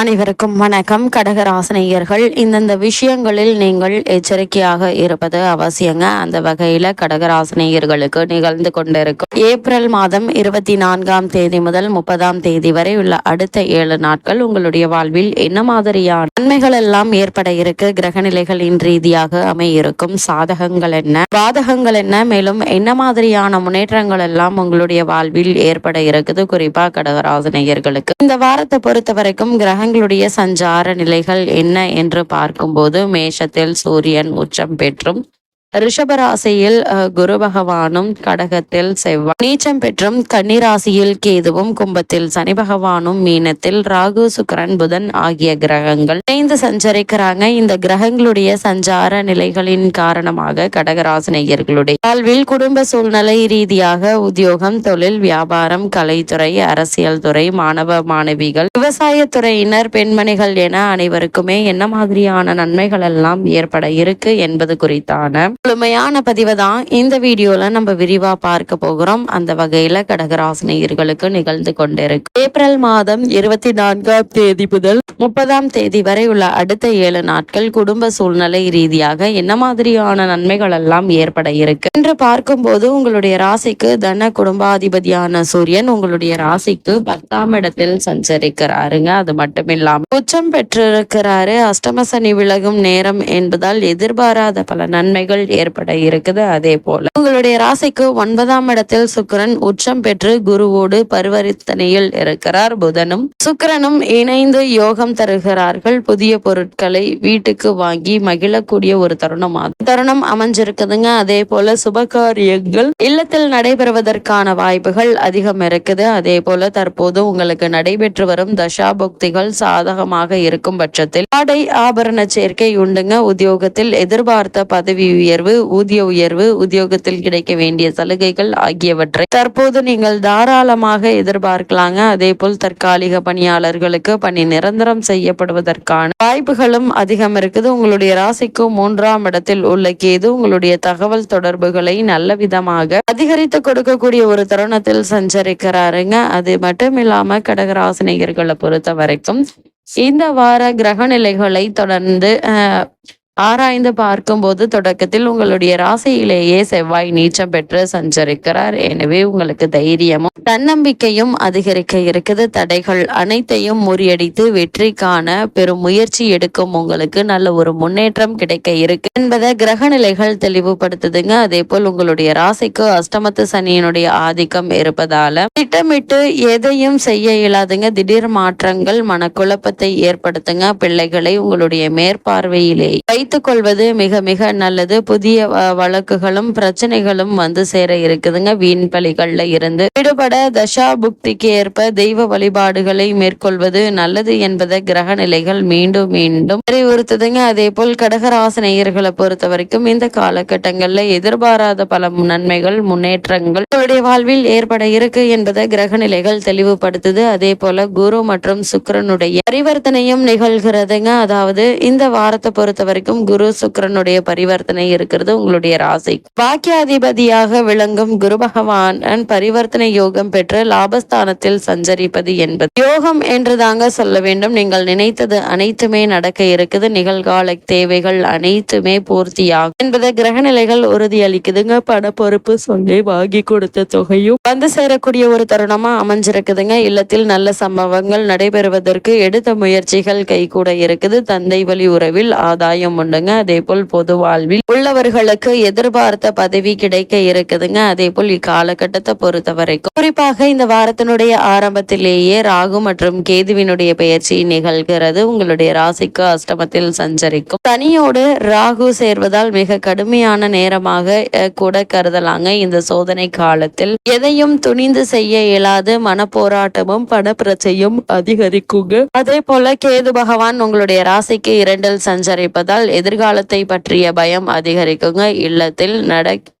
அனைவருக்கும் வணக்கம். கடகராசனையர்கள் இந்தந்த விஷயங்களில் நீங்கள் எச்சரிக்கையாக இருப்பது அவசியங்க. அந்த வகையில கடகராசனையர்களுக்கு நிகழ்ந்து கொண்டிருக்கும். ஏப்ரல் மாதம் இருபத்தி நான்காம் தேதி முதல் முப்பதாம் தேதி வரை உள்ள அடுத்த ஏழு நாட்கள் உங்களுடைய வாழ்வில் என்ன மாதிரியான நன்மைகள் எல்லாம் ஏற்பட இருக்கு? கிரகநிலைகளின் ரீதியாக அமையிருக்கும். சாதகங்கள் என்ன? பாதகங்கள் என்ன? மேலும் என்ன மாதிரியான முன்னேற்றங்கள் எல்லாம் உங்களுடைய வாழ்வில் ஏற்பட இருக்குது? குறிப்பா கடகராசனையர்களுக்கு. இந்த வாரத்தை பொறுத்த வரைக்கும் கிரக கிரகங்களுடைய சஞ்சார நிலைகள் என்ன என்று பார்க்கும்போது மேஷத்தில் சூரியன் உச்சம் பெற்றும் ரிஷபராசியில் அஹ், குரு பகவானும் கடகத்தில் செவ்வாய். நீச்சம் பெற்றும் கன்னிராசியில் கேதுவும் கும்பத்தில் சனி பகவானும் மீனத்தில் ராகு சுக்கரன் புதன் ஆகிய கிரகங்கள் இணைந்து சஞ்சரிக்கிறாங்க. இந்த கிரகங்களுடைய சஞ்சார நிலைகளின் காரணமாக கடகராசினியர்களுடைய வாழ்வில் குடும்ப சூழ்நிலை ரீதியாக உத்தியோகம் தொழில் வியாபாரம் கலைத்துறை அரசியல் துறை மாணவ மாணவிகள் விவசாயத்துறையினர் பெண்மணிகள் என அனைவருக்குமே என்ன மாதிரியான நன்மைகள் எல்லாம் ஏற்பட இருக்கு என்பது குறித்தான முழுமையான பதிவை தான் இந்த வீடியோல நம்ம விரிவா பார்க்க போகிறோம். அந்த வகையில கடகராசினியர்களுக்கு நிகழ்ந்து கொண்டிருக்கு. ஏப்ரல் மாதம் இருபத்தி நான்காம் தேதி முதல் முப்பதாம் தேதி வரை உள்ள அடுத்த ஏழு நாட்கள் குடும்ப சூழ்நிலை ரீதியாக என்ன மாதிரியான நன்மைகள் எல்லாம் ஏற்பட இருக்கு? என்று பார்க்கும்போது உங்களுடைய ராசிக்கு தன குடும்பாதிபதியான சூரியன் உங்களுடைய ராசிக்கு பத்தாம் இடத்தில் சஞ்சரிக்கிறாருங்க. அது மட்டும் இல்லாம உச்சம் பெற்றிருக்கிறாரு. அஷ்டம சனி விலகும் நேரம் என்பதால் எதிர்பாராத பல நன்மைகள் ஏற்பட இருக்குது அதே போல. உங்களுடைய ராசிக்கு ஒன்பதாம் இடத்தில் சுக்கிரன் உச்சம் பெற்று குருவோடு பரிவர்த்தனையில் இருக்கிறார் புதனும். சுக்கரனும் இணைந்து யோகம் தருகிறார்கள். புதிய பொருட்களை வீட்டுக்கு வாங்கி மகிழக்கூடிய ஒரு தருணம் தருணம் அமைஞ்சிருக்குதுங்க. அதே போல சுபகாரியங்கள் இல்லத்தில் நடைபெறுவதற்கான வாய்ப்புகள் அதிகம் இருக்குது. அதே போல தற்போது உங்களுக்கு நடைபெற்று வரும் தசாபக்திகள் சாதகமாக இருக்கும் பட்சத்தில். ஆடை ஆபரண சேர்க்கை உண்டுங்க. உத்தியோகத்தில் எதிர்பார்த்த பதவி உயர்வு ஊதிய உயர்வு உத்தியோகத்தில் கிடைக்க வேண்டிய சலுகைகள் ஆகியவற்றை தற்போது நீங்கள் தாராளமாக எதிர்பார்க்கலாங்க. அதே போல் தற்காலிக பணியாளர்களுக்கு பணி நிரந்தரம் செய்யப்படுவதற்கான வாய்ப்புகளும் அதிகம் இருக்குது. உங்களுடைய ராசிக்கு மூன்றாம் இடத்தில் உள்ள கேது உங்களுடைய தகவல் தொடர்புகளை நல்ல விதமாக அதிகரித்து கொடுக்கக்கூடிய ஒரு தருணத்தில் சஞ்சரிக்கிறாருங்க. அது மட்டும் இல்லாம கடகராசினியர்களை பொறுத்த வரைக்கும் இந்த வார கிரக நிலைகளை தொடர்ந்து அஹ், ஆராய்ந்து பார்க்கும்போது தொடக்கத்தில் உங்களுடைய ராசியிலேயே செவ்வாய் நீச்சம் பெற்று சஞ்சரிக்கிறார். எனவே உங்களுக்கு தைரியமும் தன்னம்பிக்கையும் அதிகரிக்க இருக்குது. தடைகள் அனைத்தையும் முறியடித்து வெற்றி காண பெரும் முயற்சி எடுக்கும் உங்களுக்கு நல்ல ஒரு முன்னேற்றம் கிடைக்க இருக்கு என்பதை கிரக நிலைகள் தெளிவுபடுத்துதுங்க. அதே போல் உங்களுடைய ராசிக்கு அஷ்டமத்து சனியினுடைய ஆதிக்கம் இருப்பதால திட்டமிட்டு எதையும் செய்ய இயலாதுங்க. திடீர் மாற்றங்கள் மனக்குழப்பத்தை ஏற்படுத்துங்க. பிள்ளைகளை உங்களுடைய மேற்பார்வையிலே வைத்துக் கொள்வது மிக மிக நல்லது. புதிய வழக்குகளும் பிரச்சனைகளும் வந்து சேர இருக்குதுங்க. வீண் பலிகள்ல இருந்து. விடுபட தசா புக்திக்கு ஏற்ப தெய்வ வழிபாடுகளை மேற்கொள்வது நல்லது என்பதை கிரக நிலைகள் மீண்டும் மீண்டும் அறிவுறுத்துதுங்க. அதே போல் கடகராசனையர்களை பொறுத்த வரைக்கும் இந்த காலகட்டங்கள்ல எதிர்பாராத பல நன்மைகள் முன்னேற்றங்கள் உங்களுடைய வாழ்வில் ஏற்பட இருக்கு என்பதை கிரக நிலைகள் தெளிவுபடுத்துது. அதே போல குரு மற்றும் சுக்கிரனுடைய பரிவர்த்தனையும் நிகழ்கிறதுங்க. அதாவது இந்த வாரத்தை பொறுத்த வரைக்கும் குரு சுக்கரனுடைய பரிவர்த்தனை இருக்கிறது உங்களுடைய ராசி. பாக்கியாதிபதியாக விளங்கும் குரு பகவான் பரிவர்த்தனை யோகம் பெற்று லாபஸ்தானத்தில் சஞ்சரிப்பது என்பது. யோகம் என்று தாங்க சொல்ல வேண்டும். நீங்கள் நினைத்தது அனைத்துமே நடக்க இருக்குது. நிகழ்கால தேவைகள் அனைத்துமே பூர்த்தியாகும் என்பதை கிரகநிலைகள் உறுதியளிக்குதுங்க. பண பொறுப்பு சொல்லி வாங்கி கொடுத்த தொகையும் வந்து சேரக்கூடிய ஒரு தருணமா அமைஞ்சிருக்குதுங்க. இல்லத்தில் நல்ல சம்பவங்கள் நடைபெறுவதற்கு எடுத்த முயற்சிகள் கைகூட இருக்குது. தந்தை வழி உறவில் ஆதாயம் உண்டுங்க அதே போல் பொது வாழ்வில் உள்ளவர்களுக்கு எதிர்பார்த்த பதவி கிடைக்க இருக்குதுங்க. அதே போல் இக்காலகட்டத்தை பொறுத்த வரைக்கும். குறிப்பாக இந்த வாரத்தினுடைய ஆரம்பத்திலேயே ராகு மற்றும் கேதுவினுடைய பெயர்ச்சி நிகழ்கிறது. உங்களுடைய ராசிக்கு அஷ்டமத்தில் சஞ்சரிக்கும். தனியோடு ராகு சேர்வதால் மிக கடுமையான நேரமாக கூட கருதலாங்க. இந்த சோதனை காலத்தில் எதையும் துணிந்து செய்ய இயலாது. மனப்போராட்டமும் பணப்பிரச்சையும் அதிகரிக்குங்க. அதே போல கேது பகவான் உங்களுடைய ராசிக்கு இரண்டில் சஞ்சரிப்பதால் எதிர்காலத்தை பற்றிய பயம் அதிகரிக்குங்க. இல்லத்தில் நடக்க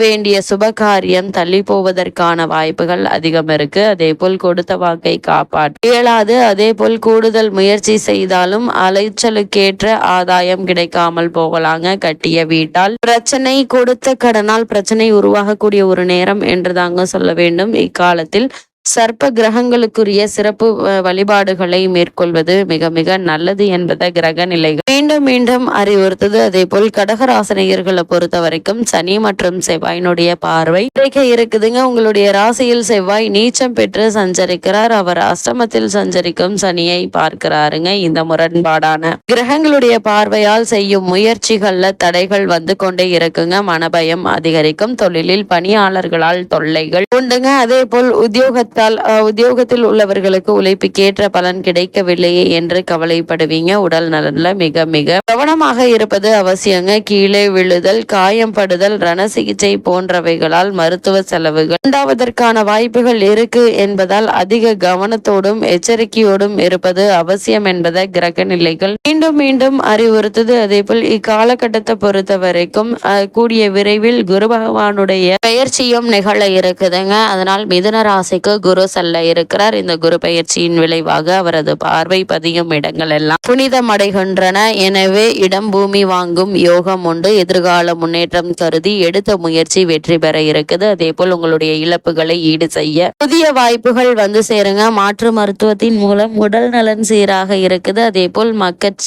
வேண்டிய சுபகாரியம் தள்ளி போவதற்கான வாய்ப்புகள் அதிகம் இருக்கு. அதே போல் கொடுத்த வாக்கை காப்பாற்ற இயலாது. அதே போல் கூடுதல் முயற்சி செய்தாலும் அலைச்சலுக்கேற்ற ஆதாயம் கிடைக்காமல் போகலாங்க. கட்டிய வீட்டால் பிரச்சனை கொடுத்த கடனால் பிரச்சனை உருவாகக்கூடிய ஒரு நேரம் என்று தாங்க சொல்ல வேண்டும். இக்காலத்தில் சர்ப்ப கிரகங்களுக்குரிய சிறப்பு வழிபாடுகளை மேற்கொள்வது மிக மிக நல்லது என்பதை கிரக நிலைகள் மீண்டும் மீண்டும் அறிவுறுத்தது. அதே போல் கடகராசனையர்களை பொறுத்த வரைக்கும் சனி மற்றும் செவ்வாயினுடைய பார்வை கிடைக்க இருக்குதுங்க. உங்களுடைய ராசியில் செவ்வாய் நீச்சம் பெற்று சஞ்சரிக்கிறார். அவர் அஷ்டமத்தில் சஞ்சரிக்கும் சனியை பார்க்கிறாருங்க. இந்த முரண்பாடான கிரகங்களுடைய பார்வையால் செய்யும் முயற்சிகள்ல தடைகள் வந்து கொண்டே இருக்குங்க. மனபயம் அதிகரிக்கும். தொழிலில் பணியாளர்களால் தொல்லைகள் உண்டுங்க. அதே போல் உத்தியோகத்தால் அஹ், உத்தியோகத்தில் உள்ளவர்களுக்கு உழைப்புக்கேற்ற பலன் கிடைக்கவில்லையே என்று கவலைப்படுவீங்க. உடல் நலன்ல மிக மிக கவனமாக இருப்பது அவசியங்க. கீழே விழுதல் காயம்படுதல் ரண சிகிச்சை போன்றவைகளால் மருத்துவ செலவுகள் உண்டாவதற்கான வாய்ப்புகள் இருக்கு என்பதால் அதிக கவனத்தோடும் எச்சரிக்கையோடும் இருப்பது அவசியம் என்பதை கிரக நிலைகள் மீண்டும் மீண்டும் அறிவுறுத்தது. அதே போல் இக்காலகட்டத்தை பொறுத்த வரைக்கும் கூடிய விரைவில் குரு பகவானுடைய பெயர்ச்சியும் நிகழ இருக்குதுங்க. அதனால் மிதுன ராசிக்கு குரு செல்ல இருக்கிறார். இந்த குரு பயிற்சியின் விளைவாக அவரது பார்வை பதியும் இடங்கள் எல்லாம் புனிதமடைகின்றன. எனவே இடம் பூமி வாங்கும் யோகம் உண்டு. எதிர்கால முன்னேற்றம் கருதி எடுத்த முயற்சி வெற்றி பெற இருக்குது. அதே போல் உங்களுடைய இழப்புகளை ஈடு செய்ய புதிய வாய்ப்புகள் வந்து சேருங்க. மாற்று மருத்துவத்தின் மூலம் உடல் நலன் சீராக இருக்குது. அதே போல் மக்கள்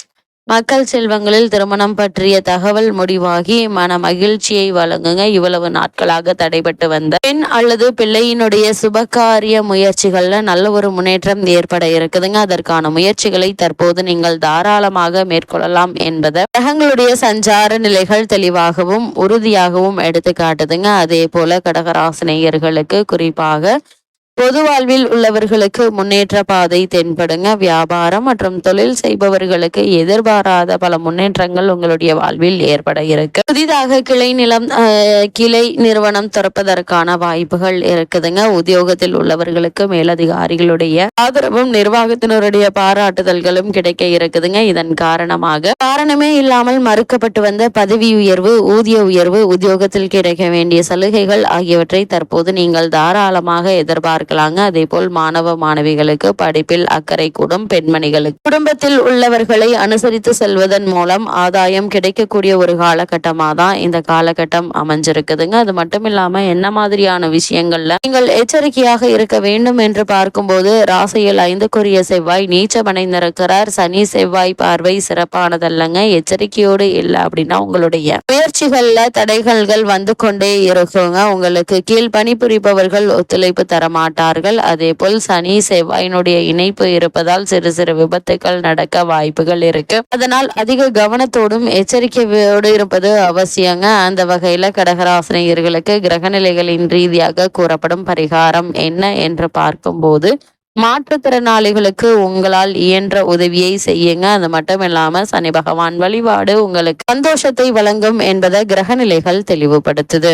மக்கள் செல்வங்களில் திருமணம் பற்றிய தகவல் முடிவாகி மன மகிழ்ச்சியை வழங்குங்க. இவ்வளவு நாட்களாக தடைபட்டு வந்த பெண் அல்லது பிள்ளையினுடைய சுபகாரிய முயற்சிகள்ல நல்ல ஒரு முன்னேற்றம் ஏற்பட இருக்குதுங்க. அதற்கான முயற்சிகளை தற்போது நீங்கள் தாராளமாக மேற்கொள்ளலாம் என்பதை கிரகங்களுடைய சஞ்சார நிலைகள் தெளிவாகவும் உறுதியாகவும் எடுத்து காட்டுதுங்க அதே போல கடகராசினியர்களுக்கு குறிப்பாக பொது வாழ்வில் உள்ளவர்களுக்கு முன்னேற்ற பாதை தென்படுங்க. வியாபாரம் மற்றும் தொழில் செய்பவர்களுக்கு எதிர்பாராத பல முன்னேற்றங்கள் உங்களுடைய வாழ்வில் ஏற்பட இருக்கு. புதிதாக கிளை நிலம் கிளை நிறுவனம் திறப்பதற்கான வாய்ப்புகள் இருக்குதுங்க. உத்தியோகத்தில் உள்ளவர்களுக்கு மேலதிகாரிகளுடைய ஆதரவும் நிர்வாகத்தினருடைய பாராட்டுதல்களும் கிடைக்க இருக்குதுங்க. இதன் காரணமாக காரணமே இல்லாமல் மறுக்கப்பட்டு வந்த பதவி உயர்வு ஊதிய உயர்வு உத்தியோகத்தில் கிடைக்க வேண்டிய சலுகைகள் ஆகியவற்றை தற்போது நீங்கள் தாராளமாக பார்க்கலாங்க. அதே போல் மாணவ மாணவிகளுக்கு படிப்பில் அக்கறை கூடும் பெண்மணிகளுக்கு. குடும்பத்தில் உள்ளவர்களை அனுசரித்து செல்வதன் மூலம் ஆதாயம் கிடைக்கக்கூடிய ஒரு காலகட்டமாக தான் இந்த காலகட்டம் அமைஞ்சிருக்குதுங்க. அது மட்டும் இல்லாம என்ன மாதிரியான விஷயங்கள்ல நீங்கள் எச்சரிக்கையாக இருக்க வேண்டும் என்று பார்க்கும்போது ராசியில் ஐந்துக்குரிய செவ்வாய் நீச்சமடைந்திருக்கிறார். சனி செவ்வாய் பார்வை சிறப்பானதல்லங்க. எச்சரிக்கையோடு இல்லை அப்படின்னா உங்களுடைய முயற்சிகள்ல தடைகள்கள் வந்து கொண்டே இருக்குங்க. உங்களுக்கு கீழ் பணிபுரிபவர்கள் ஒத்துழைப்பு தரமாட்டாங்க. மாட்டார்கள். அதே போல் சனி செவ்வாயினுடைய இணைப்பு இருப்பதால் சிறு சிறு விபத்துகள் நடக்க வாய்ப்புகள் இருக்கு. அதனால் அதிக கவனத்தோடும் எச்சரிக்கையோடு இருப்பது அவசியங்க. அந்த வகையில கடகராசினியர்களுக்கு கிரகநிலைகளின் ரீதியாக கூறப்படும் பரிகாரம் என்ன என்று பார்க்கும்போது மாற்றுத்திறனாளிகளுக்கு உங்களால் இயன்ற உதவியை செய்யுங்க. அது மட்டும் இல்லாம சனி பகவான் வழிபாடு உங்களுக்கு சந்தோஷத்தை வழங்கும் என்பதை கிரகநிலைகள் தெளிவுபடுத்துது.